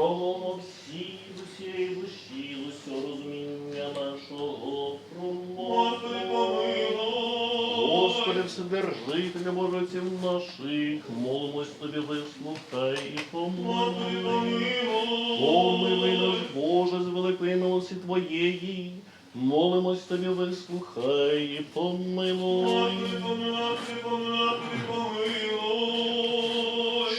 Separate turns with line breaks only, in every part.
Промовимо всі усієї душі, усього розуміння нашого
Господи, помилуй.
Господи, Вседержителя Боже наших, молимось Тобі, вислухай і помилуй.
помилуй.
Наш Боже, з великої милості Твоєї, молимось Тобі, вислухай і помилуй.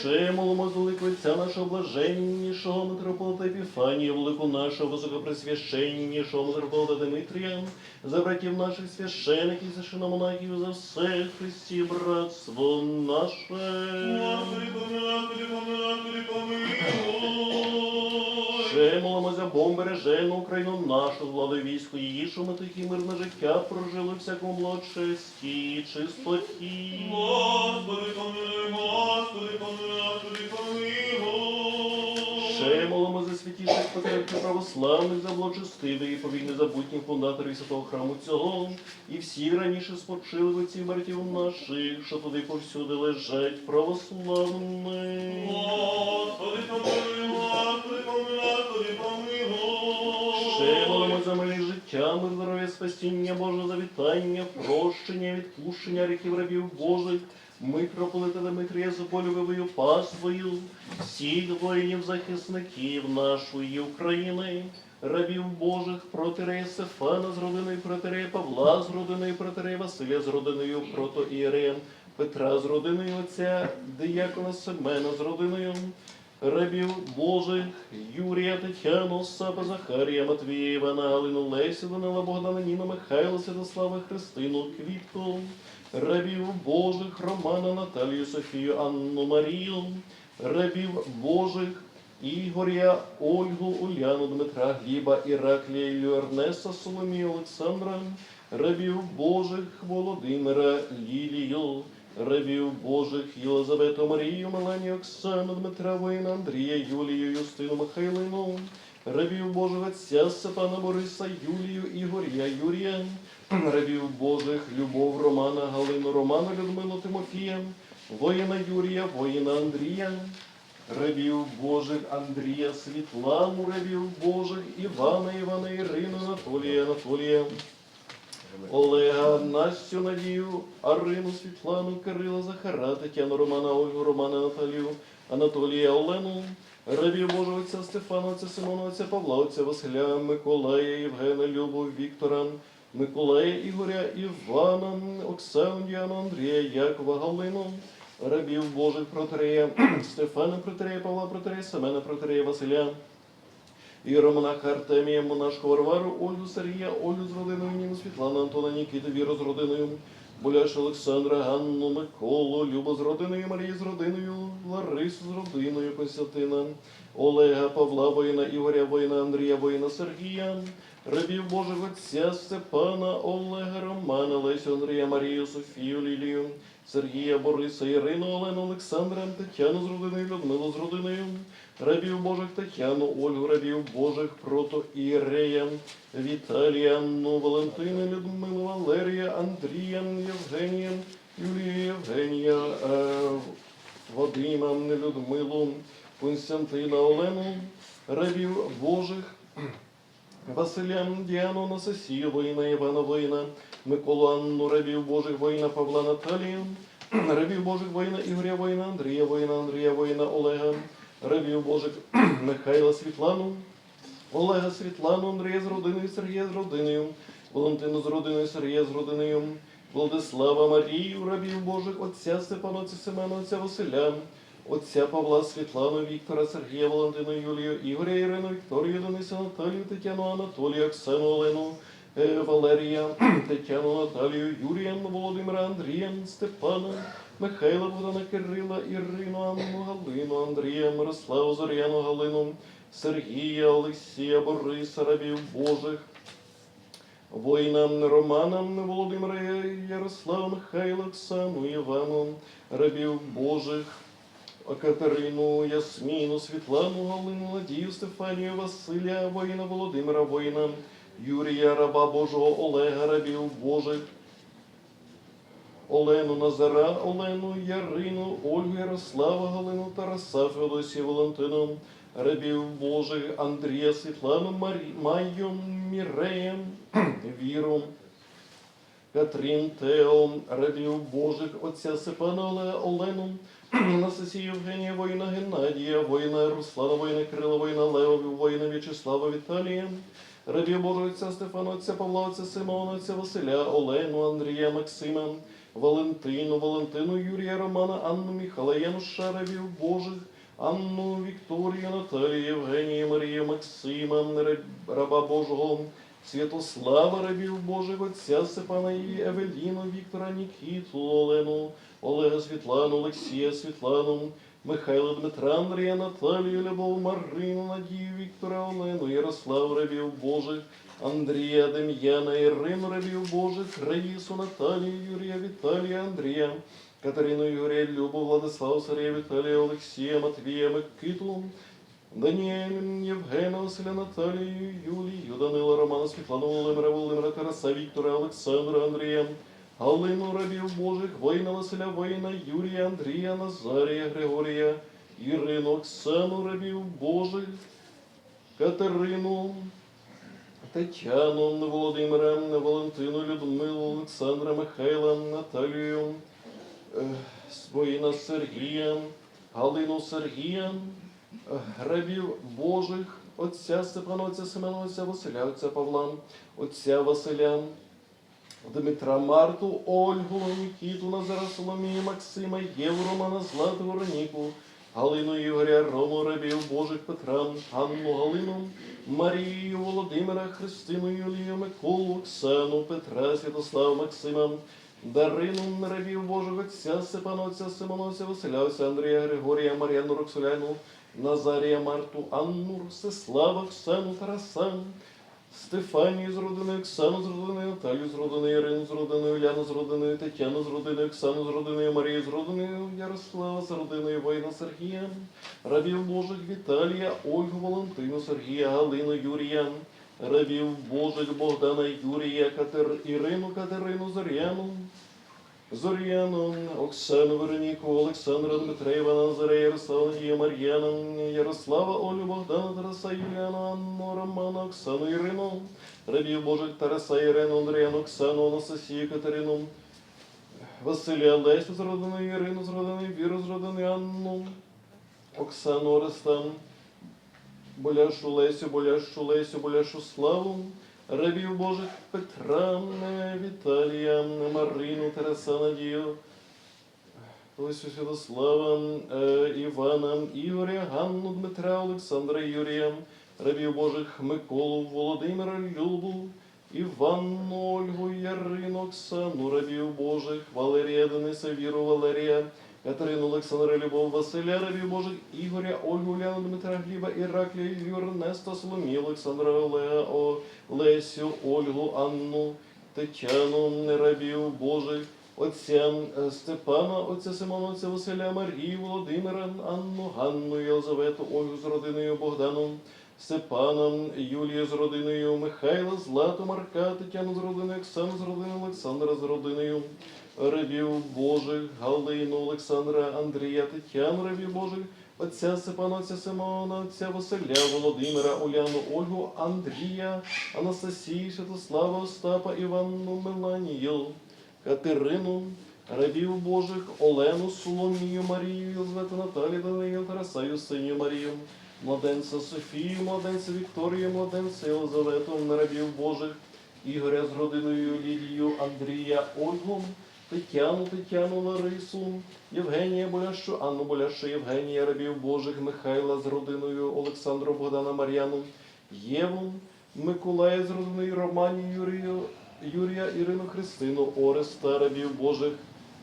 Ще молимо з великого Отця нашого блаженнішого митрополита Епіфанія, велику нашого високопресвященнішого митрополита Димитрія, за братів наших священиків, за шиномонахів, за все Христі, братство наше.
Господи, помилуй, помилуй, помилуй.
Ще молимо за бережену Україну нашу, з владою війську її, що ми такі мирне життя прожили всякому благочесті і чистоті.
Господи, помилуй, Господи, помилуй, Господи, помилуй.
Святіших патріархів православних, за благочестивих і повільне забутніх фундаторів святого храму цього, і всі раніше спочили отців братів наших, що туди повсюди лежать православні.
Господи, помилуй, Господи, помилуй, Господи, помилуй.
Ще молимо за милі життя, мир, здоров'я, спасіння Боже, завітання, прощення, відпущення гріхів рабів Божих, митрополита Дмитрія з болюбивою паствою, всіх воїнів захисників нашої України, рабів Божих, протирея Стефана з родиною, протирея Павла з родиною, протирея Василя з родиною, протоірея Петра з родиною отця, диякона Семена з родиною, рабів Божих, Юрія, Тетяну, Сапа, Захарія, Матвія, Івана, Галину, Лесю, Данила, Богдана, Ніна, Михайла, Святослава, Христину, Квіту, рабів Божих, Романа, Наталію, Софію, Анну, Марію, рабів Божих, Ігоря, Ольгу, Уляну, Дмитра, Гліба, Іраклія, Іллю, Ернеста, Соломію, Олександра, рабів Божих, Володимира, Лілію, рабів Божих, Єлизавету, Марію, Меланію, Оксану, Дмитра, Воїна, Андрія, Юлію, Юстину, Михайлину, рабів Божих Отця, Степана, Бориса, Юлію, Ігоря, Юрія, рабів Божих, Любов, Романа, Галину, Романа, Людмилу, Тимофія, воїна Юрія, воїна Андрія, рабів Божих Андрія, Світлану, рабів Божих, Івана, Івана, Ірину, Анатолія, Анатолія, Олега, Настю, Надію, Арину, Світлану, Кирила, Захара, Тетяну, Романа, Ольгу, Романа, Наталію, Анатолія, Олену, рабів Божого Отця Стефана, Отця Симона, Отця Павла, Отця Василя, Миколая, Євгена, Любу, Віктора, Миколая, Ігоря, Івана, Оксану, Діану, Андрія, Якова, Галину, рабів Божих протирея, Стефана протирея, Павла протирея, Семена протирея, Василя, і Романаха Артемія, монашку Варвару, Ольгу Сергія, Ольгу з родиною, Ніну Світлану, Антона Нікіту, Віру з родиною, Буляш Олександра, Ганну, Миколу, Любу з родиною, Марії з родиною, Ларису з родиною, Костянтина, Олега, Павла, воїна, Ігоря, воїна, Андрія, воїна, Сергія, рабів Божих Отця, Степана, Олега, Романа, Лесю, Андрія, Марію, Софію, Лілію, Сергія, Бориса, Ірину, Олену, Олександра, Тетяну з родиною, Людмилу з родиною, рабів Божих Тетяну, Ольгу, рабів Божих, Прото Ірея, Віталія, Анну, Валентину, Людмилу, Валерія, Андрія, Євгенія, Юлію, Євгенія, е, Вадима, Людмилу, Константина, Олену, рабів Божих, Василя, Діану, Анастасію, воїна, Івана, воїна, Миколу, Анну, рабів Божих, воїна, Павла, Наталію, рабів Божих, воїна, Ігоря, воїна, Андрія, воїна, Андрія, воїна, Олега, рабів Божих, Михайла, Світлану, Олега, Світлану, Андрія з родиною, Сергія з родиною, Валентину з родиною, Сергія з родиною, Владислава, Марію, рабів Божих, Отця Степана, Отця Семена, Отця Василя, Отця Павла, Світлану, Віктора, Сергія, Валентину, Юлію, Ігоря, Ірину, Вікторію, Денису, Наталію, Тетяну, Анатолію, Оксану, Олену, е, Валерія, Тетяну, Наталію, Юрія, Володимира, Андрія, Степана, Михайла, Богдана, Кирила, Ірину, Анну, Галину, Андрія, Мирославу, Зоряну, Галину, Сергія, Олексія, Бориса, рабів Божих, воїнам Романам, Володимира, Ярослава, Михайла, Оксану, Івану, рабів Божих, Катерину, Ясміну, Світлану, Галину, Надію, Стефанію, Василя, воїна Володимира, воїна, Юрія, раба Божого, Олега, рабів Божих, Олену Назара, Олену, Ярину, Ольгу, Ярослава, Галину, Тараса, Феодосію, Валентину, рабів Божих Андрія, Світлану, Марі, Майю, Міреєм, Віру, Катрін, Тео, рабів Божих, отця Степана Олега, Олену, Анастасію Євгенія, воїна Геннадія, воїна Руслана, воїна Кирила, воїна Лева, воїна В'ячеслава, Віталія, рабів Божого отця Стефана, отця Павла, отця Симона, отця Василя, Олену, Андрія, Максима, Валентину, Валентину, Юрія, Романа, Анну, Михайла, Януша, рабів Божих, Анну, Вікторію, Наталію, Євгенію, Марію, Максима, раба Божого, Святослава, рабів Божих, отця Степана Евеліну, Віктора, Нікіту, Олену, Олега, Світлану, Олексія, Світлану, Михайла, Дмитра, Андрія, Наталію, Любов, Марину, Надію, Віктора, Олену, Ярослав, рабів Божих, Андрія, Дем'яна, Ірину, рабів Божих, Раїсу, Наталію, Юрія, Віталія, Андрія, Катерину, Юрія, Любу, Владиславу, Сарія, Віталія, Олексія, Матвія, Микиту, Даніель, Євгена, Василя, Наталію, Юлію, Данила, Романа, Світлану, Володимира, Володимира, Тараса, Віктора, Олександра, Андрія, Галину, рабів Божих, воїна Василя, воїна, Юрія, Андрія, Назарія, Григорія, Ірину, Оксану, рабів Божих, Катерину, Тетяну, Володимира, Валентину, Людмилу, Олександра, Михайла, Наталію, е, воїна Сергія, Галину Сергія, е, рабів Божих, отця Степана, отця Семена, отця Василя, отця Павла, отця Василя, Дмитра Марту, Ольгу, Нікіту, Назара Соломію, Максима, Єву, Романа, Злату, Вероніку, Галину Ігоря, Рому, рабів Божих Петра, Анну Галину, Марію, Володимира, Христину, Юлію, Миколу, Оксану, Петра, Святослава, Максима, Дарину, рабів Божих, отця Степана, отця Симона, Василя, отця Андрія, Григорія, Мар'яну, Роксоляну, Назарія, Марту, Анну, Ростислава, Оксану, Тараса, Стефанію з родиною, Оксану з родиною, Наталію з родиною, Ірину з родиною, Уляну з родиною, Тетяну з родиною, Оксану з родиною, Марію з родиною, Ярослава з родиною, воїна Сергія, рабів Божих Віталія, Ольгу, Валентину, Сергія, Галину, Юрія, рабів Божих Богдана, Юрія, Катер... Ірину, Катерину, Зоряну, Зоряну, Оксану, Вероніку, Олександра, Дмитра, Івана, Назарея, Ярослава, Надія, Мар'яна, Ярослава, Олю, Богдана, Тараса, Юліану, Анну, Романа, Оксану, Ірину, рабів Божих Тараса, Ірину, Андріану, Оксану, Анастасію, Катерину, Василя, Лесю з Ірину з родиною, Віру з родиною, Анну, Оксану, Ореста, Боляшу Лесю, Боляшу Лесю, Боляшу Славу, рабів Божих Петра, Віталія, Марину, Тараса, Надію, Лесю Святослава, е, Івана, Ігоря, Ганну, Дмитра, Олександра, Юрія, рабів Божих Миколу, Володимира, Любу, Іванну, Ольгу, Ярину, Оксану, рабів Божих, Валерія, Дениса, Віру, Валерія, Катерину, Олександра, Любов, Василя, рабів Божих, Ігоря, Ольгу, Уляну, Дмитра, Гліба, Іраклія, Юрнеста, Соломію, Олександра, Олега, О, Лесю, Ольгу, Анну, Тетяну, рабів Божих, отця е, Степана, отця Симона, отця Василя, Марію, Володимира, Анну, Ганну, Єлизавету, Ольгу з родиною Богданом, Степаном, Юлію з родиною, Михайла, Злату, Марка, Тетяну з родиною, Оксану з родиною, Олександра з родиною, рабів Божих, Галину, Олександра, Андрія, Тетяну, рабів Божих, отця Степана, отця Симона, отця Василя, Володимира, Уляну, Ольгу, Андрія, Анастасію, Святослава, Остапа, Іванну, Меланію, Катерину, рабів Божих, Олену, Соломію, Марію, Єлизавету, Наталію, Даниїл, Тараса, Юсинію, Марію, младенця Софію, младенця Вікторію, младенця Єлизавету, рабів Божих, Ігоря з родиною Лілію, Андрія, Ольгу, Тетяну, Тетяну, Ларису, Євгенія Боляшу, Анну Боляшу, Євгенія, рабів Божих, Михайла з родиною Олександру, Богдана, Мар'яну, Єву, Миколая з родиною Романі, Юрію, Юрія, Ірину, Христину, Ореста, рабів Божих,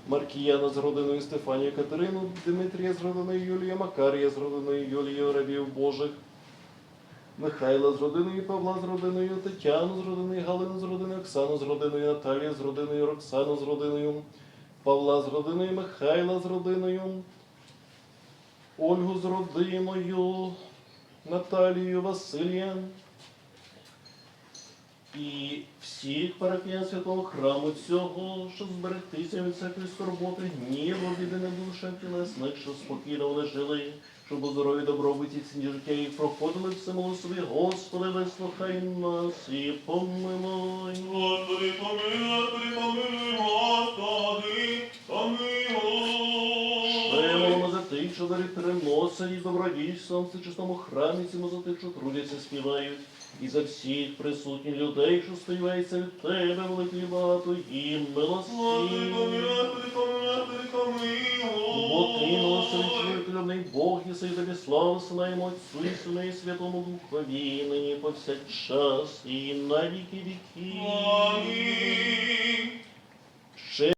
Маркіяна з родиною Стефанію, Катерину, Дмитрія з родиною Юлія, Макарія з родиною Юлію, рабів Божих, Михайла з родиною, Павла з родиною, Тетяну з родиною, Галину з родиною, Оксану з родиною, Наталію з родиною, Роксану з родиною, Павла з родиною, Михайла з родиною, Ольгу з родиною, Наталію, Василія і всіх парафіян святого храму цього, щоб зберегтися від всякої скорботи, гніву, біди не душе тілесних, що спокійно вони жили щоб у здоров'ї добробуті ціні життя їх проходили все милосові. Господи, вислухай нас і помилуй.
Господи, помилуй, Господи, помилуй, Господи, помилуй.
Шемомо за тих, що дари приносять і добродійством в чистому храмі цьому за тих, що трудяться, співають. І за всіх присутніх людей, що сподіваються від тебе, великий і багато і
Господи, помилуй. Господи, помилуй, Господи, помилуй.
Бо ти милосердний Бог, і тобі Отцу і Сину і Святому Духові, нині повсякчас і на віки віків.
Амінь.